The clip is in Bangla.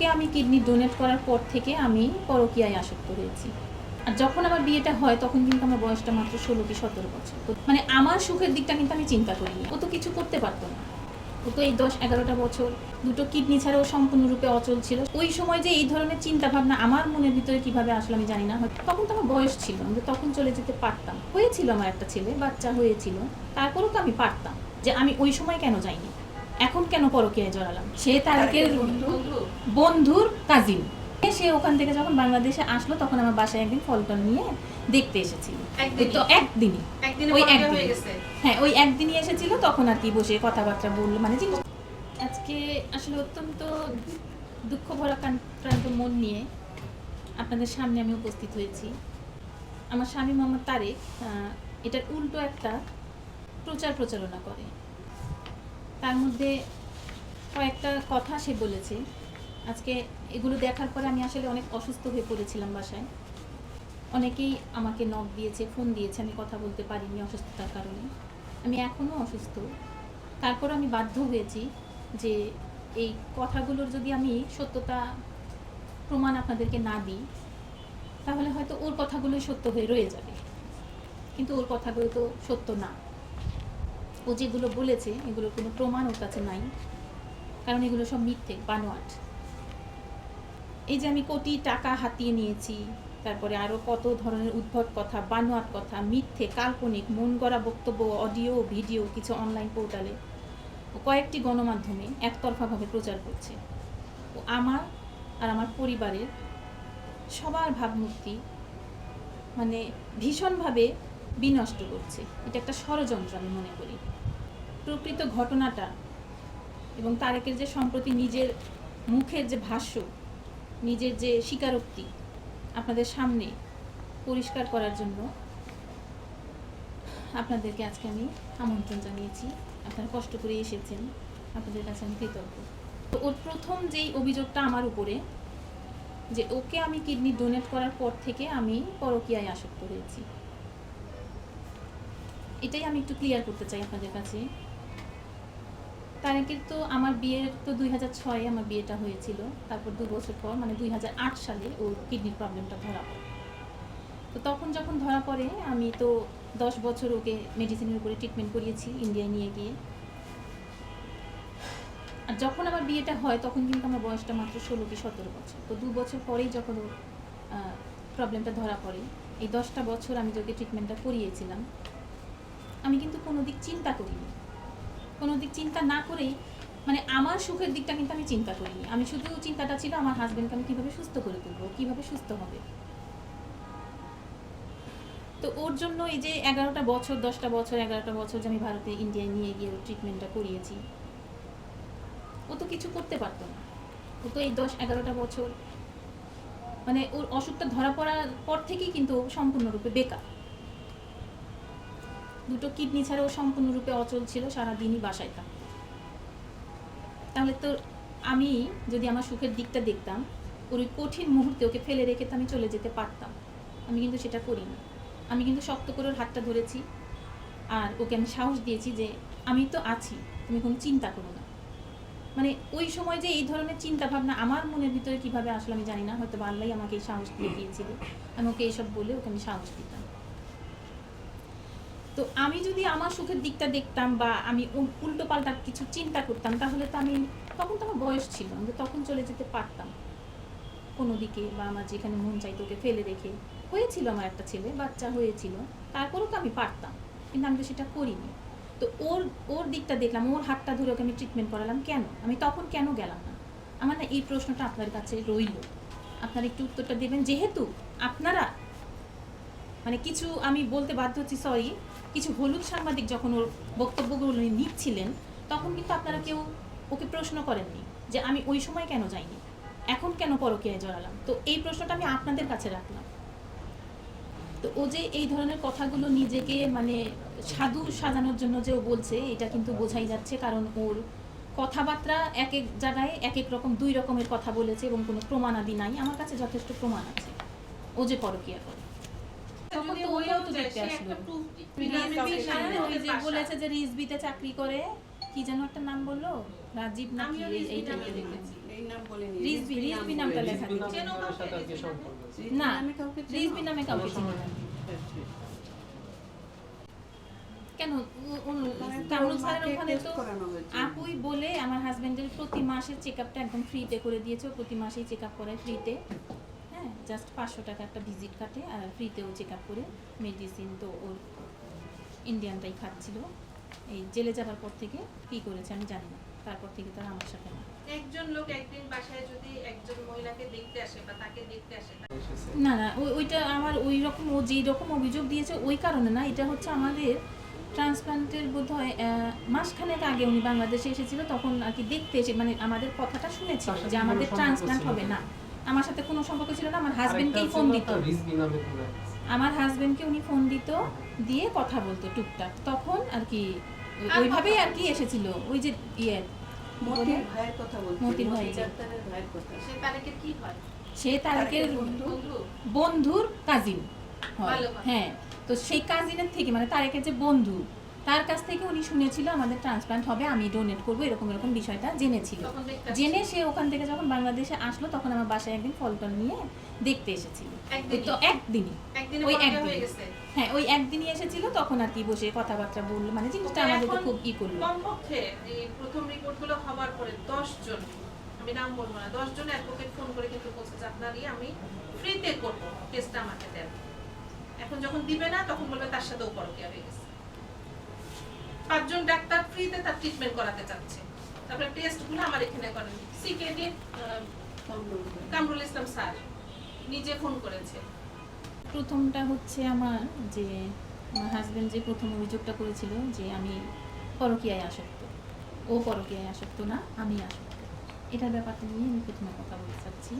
ওকে আমি কিডনি ডোনেট করার পর থেকে আমি পরকিয়ায় আসক্ত হয়েছি। আর যখন আমার বিয়েটা হয়, তখন কিন্তু আমার বয়সটা মাত্র ষোলো কি সতেরো বছর। মানে আমার সুখের দিকটা কিন্তু আমি চিন্তা করিনি। ও তো কিছু করতে পারতো না। ও তো এই দশ এগারোটা বছর দুটো কিডনি ছাড়াও সম্পূর্ণরূপে অচল ছিল। ওই সময় যে এই ধরনের চিন্তা ভাবনা আমার মনের ভিতরে কীভাবে আসলো আমি জানি না। তখন তো আমার বয়স ছিল, আমি তখন চলে যেতে পারতাম। হয়েছিল আমার একটা ছেলে, বাচ্চা হয়েছিল। তারপরেও তো আমি পারতাম যে আমি ওই সময় কেন যাইনি? এখন কেন পরকীয়ায় জড়ালাম? সে তারেকের বন্ধুর কাজিন সে ওখান থেকে যখন বাংলাদেশে আসলো তখন আমার বাসায় একদিন ফলটা নিয়ে দেখতে এসেছিল তো একদিনই। ওই একদিন। হ্যাঁ ওই একদিনই এসেছিল তখন আর কি বসে কথাবার্তা বলল মানে আজকে আসলে অত্যন্ত দুঃখ ভরা ক্রান্ত মন নিয়ে আপনাদের সামনে আমি উপস্থিত হয়েছি। আমার স্বামী মোহাম্মদ তারেক এটার উল্টো একটা প্রচার প্রচারণা করে। তার মধ্যে কয়েকটা কথা সে বলেছে। আজকে এগুলো দেখার পরে আমি আসলে অনেক অসুস্থ হয়ে পড়েছিলাম বাসায়। অনেকেই আমাকে নক দিয়েছে ফোন দিয়েছে, আমি কথা বলতে পারিনি অসুস্থতার কারণে। আমি এখনও অসুস্থ। তারপর আমি বাধ্য হয়েছি যে এই কথাগুলোর যদি আমি সত্যতা প্রমাণ আপনাদেরকে না দিই, তাহলে হয়তো ওর কথাগুলোই সত্য হয়ে রয়ে যাবে। কিন্তু ওর কথাগুলো তো সত্য না। ও যেগুলো বলেছে, এগুলোর কোনো প্রমাণ ওর কাছে নাই। কারণ এগুলো সব মিথ্যে, বানোয়াট। এই যে আমি কোটি টাকা হাতিয়ে নিয়েছি, তারপরে আরও কত ধরনের উদ্ভট কথা, বানোয়াট কথা, মিথ্যে, কাল্পনিক, মন গড়া বক্তব্য, অডিও, ভিডিও, কিছু অনলাইন পোর্টালে, ও কয়েকটি গণমাধ্যমে একতরফাভাবে প্রচার করছে। ও আমার আর আমার পরিবারের সবার ভাবমূর্তি মানে ভীষণভাবে বিনষ্ট করছে। এটা একটা ষড়যন্ত্র আমি মনে করি। প্রকৃত ঘটনাটা এবং তারেকের যে সম্প্রতি নিজের মুখের যে ভাষ্য, নিজের যে স্বীকারোক্তি আপনাদের সামনে পরিষ্কার করার জন্য আপনাদেরকে আজকে আমি আমন্ত্রণ জানিয়েছি। আপনারা কষ্ট করে এসেছেন, আপনাদের কাছে আমি কৃতজ্ঞ। তো ওর প্রথম যেই অভিযোগটা আমার উপরে, যে ওকে আমি কিডনি ডোনেট করার পর থেকে আমি পরকীয়ায় আসক্ত হয়েছি। এটাই আমি একটু ক্লিয়ার করতে চাই আপনাদের কাছে। তারেকের তো আমার বিয়ের তো দুই হাজার ছয়ে আমার বিয়েটা হয়েছিল। তারপর দু বছর পর মানে দুই হাজার আট সালে ওর কিডনির প্রবলেমটা ধরা পড়ে। তো তখন যখন ধরা পড়ে, আমি তো দশ বছর ওকে মেডিসিনের উপরে ট্রিটমেন্ট করিয়েছি ইন্ডিয়ায় নিয়ে গিয়ে। আর যখন আমার বিয়েটা হয়, তখন কিন্তু আমার বয়সটা মাত্র ষোলো কি সতেরো বছর। তো দু বছর পরেই যখন ওর প্রবলেমটা ধরা পড়ে, এই দশটা বছর আমি যে ওকে ট্রিটমেন্টটা করিয়েছিলাম, আমি কিন্তু কোনো দিক চিন্তা করিনি। কোনো দিক চিন্তা না করেই মানে আমার সুখের দিকটা কিন্তু আমি চিন্তা করিনি। আমি শুধু চিন্তাটা ছিল আমার হাজবেন্ডকে আমি কীভাবে সুস্থ করে তুলবো, কীভাবে সুস্থ হবে। তো ওর জন্য এই যে এগারোটা বছর, দশটা বছর, এগারোটা বছর যে আমি ভারতে ইন্ডিয়ায় নিয়ে গিয়ে ট্রিটমেন্টটা করিয়েছি, ও তো কিছু করতে পারতো না। ও তো এই দশ, এগারোটা বছর মানে ওর অসুখটা ধরা পড়ার পর থেকেই কিন্তু সম্পূর্ণরূপে বেকার। দুটো কিডনি ছাড়া ও সম্পূর্ণরূপে অচল ছিল, সারাদিনই বাসায় থাকতো। তাহলে তো আমি যদি আমার সুখের দিকটা দেখতাম, ওর ওই কঠিন মুহূর্তে ওকে ফেলে রেখে তো আমি চলে যেতে পারতাম। আমি কিন্তু সেটা করিনি। আমি কিন্তু শক্ত করে ওর হাতটা ধরেছি, আর ওকে আমি সাহস দিয়েছি যে আমি তো আছি, তুমি কোনো চিন্তা করো না। মানে ওই সময় যে এই ধরনের চিন্তা ভাবনা আমার মনের ভিতরে কীভাবে আসলে আমি জানি না, হয়তো বা আল্লাহই আমাকে এই সাহস দিয়ে দিয়েছিল। আমি ওকে এইসব বলে ওকে আমি সাহস দিতাম। তো আমি যদি আমার সুখের দিকটা দেখতাম বা আমি উল্টো পাল্টা কিছু চিন্তা করতাম, তাহলে তো আমি, তখন তো আমার বয়স ছিল, আমি তখন চলে যেতে পারতাম। কোনো দিকে বা আমার যেখানে মন চাইতো ওকে ফেলে রেখে। হয়েছিল আমার একটা ছেলে, বাচ্চা হয়েছিল, তারপরেও তো আমি পারতাম, কিন্তু আমি তো সেটা করিনি। তো ওর ওর দিকটা দেখলাম, ওর হাতটা ধরে ওকে আমি ট্রিটমেন্ট করালাম কেন? আমি তখন কেন গেলাম না? আমার না এই প্রশ্নটা আপনার কাছে রইল। আপনারা একটু উত্তরটা দেবেন, যেহেতু আপনারা মানে কিছু আমি বলতে বাধ্য হচ্ছি সরি কিছু হলুদ সাংবাদিক যখন ওর বক্তব্যগুলো নিচ্ছিলেন, তখন কিন্তু আপনারা কেউ ওকে প্রশ্ন করেননি যে আমি ওই সময় কেন যাইনি? এখন কেন পরকীয়ায় জড়ালাম? তো এই প্রশ্নটা আমি আপনাদের কাছে রাখলাম। তো ও যে এই ধরনের কথাগুলো নিজেকে মানে সাধু সাজানোর জন্য যে ও বলছে, এটা কিন্তু বোঝাই যাচ্ছে কারণ ওর কথাবার্তা এক এক জায়গায় এক এক রকম, দুই রকমের কথা বলেছে এবং কোনো প্রমাণাদি নাই। আমার কাছে যথেষ্ট প্রমাণ আছে। ও যে পরকীয়া করে তখন যদি তো হয়েও ওরাও তো যায়, দেখতে আসলো। হ্যাঁ, হবে, ওই যে বলেছে যে রিজবিতে চাকরি করে কি যেন একটা নাম বলল? রাজীব না কি আমিও এই- এই রিজভিটা টাইপের দেখেছি। দেখেছি স্বামীর নাম বলেনি রিজভি রিজভি নামটা লেখা রিজভি দিচ্ছে নামে কারোর সাথে আর কি সম্পর্ক আছে? রিজভি না? নামে কাউকে চেনো? রিজভি নামে কাউকে চিনি না। হ্যাঁ, কেন? কামরুল স্যারের ওখানে তো আপুই বলে আমার হাজবেন্ডের প্রতি মাসের চেক আপটা একদম ফ্রিতে করে দিয়েছে। প্রতি মাসেই চেক আপ করে ফ্রিতে হ্যাঁ জাস্ট পাঁচশো টাকা একটা ভিজিট কাটে আর ফ্রিতেও চেক আপ করে মেডিসিন তো ওর ইন্ডিয়ানটাই খাচ্ছিল। এই জেলে যাবার পর থেকে কী করেছে আমি জানি না তারপর থেকে তার আমার সাথে না। একজন লোক একদিন বাসায় যদি একজন মহিলাকে দেখতে আসে বা তাকে দেখতে আসে না না ওইটা আমার ওই রকম ও যেই রকম অভিযোগ দিয়েছে ওই কারণে না এটা হচ্ছে আমাদের ট্রান্সপ্লান্টের বোধ হয় মাসখানেক আগে উনি বাংলাদেশে এসেছিল তখন আর কি দেখতে এসে মানে আমাদের কথাটা শুনেছিল যে আমাদের ট্রান্সপ্লান্ট হবে না? আমার সাথে কোনো সম্পর্ক ছিল না আমার হাজবেন্ডকেই ফোন দিত। আমার হাজবেন্ডকে উনি ফোন দিত দিয়ে কথা বলতো টুকটাক। তখন আর কি ওইভাবেই আর কি এসেছিল ওই যে ইয়ে মতির ভাইয়ের কথা বলছি মতির ভাইয়ের কথা। সে তারেকের কি হয়? সে বন্ধুর কাজিন হয়। হ্যাঁ তো সেই কাজিনের থেকে মানে তারেকের যে বন্ধু তার কাছ থেকে উনি শুনেছিল আমাদের ট্রান্সপ্লান্ট হবে আমি ডোনেট করব এরকম এরকম বিষয়টা জেনেছিল। জেনে সে ওখান থেকে যখন বাংলাদেশে আসলো তখন আমার বাসায় একদিন ফল টল নিয়ে দেখতে এসেছিল। তো একদিনই। ওই একদিনই। হয়ে হ্যাঁ ওই একদিনই এসেছিল তখন আর কি বসে কথাবার্তা বলল মানে জিনিসটা আমাদের খুব ই করল। কমপক্ষে প্রথম রিপোর্টগুলো হওয়ার পরে দশ জন আমি নাম বলব না দশ জন অ্যাডভোকেট ফোন করে কিন্তু বলছে যে আপনারই আমি ফ্রিতে করব টেস্টটা আমাকে দেন। এখন যখন দিবে না তখন বলবে তার সাথেও পরকিয়া হয়ে গেছে। পাঁচজন ডাক্তার ফ্রিতে তার ট্রিটমেন্ট করাতে চাচ্ছে। তারপরে টেস্টগুলো আমার এখানে করেন। সিকেডি কামরুল ইসলাম স্যার, নিজে ফোন করেছে। প্রথমটা হচ্ছে আমার যে, আমার হাজবেন্ড যে প্রথম অভিযোগটা করেছিল যে আমি পরকীয়ায় আসক্ত। ও পরকীয়ায় আসক্ত না, আমি আসক্ত। এটার ব্যাপারটা নিয়ে আমি প্রথমে কথা বলতে চাচ্ছি।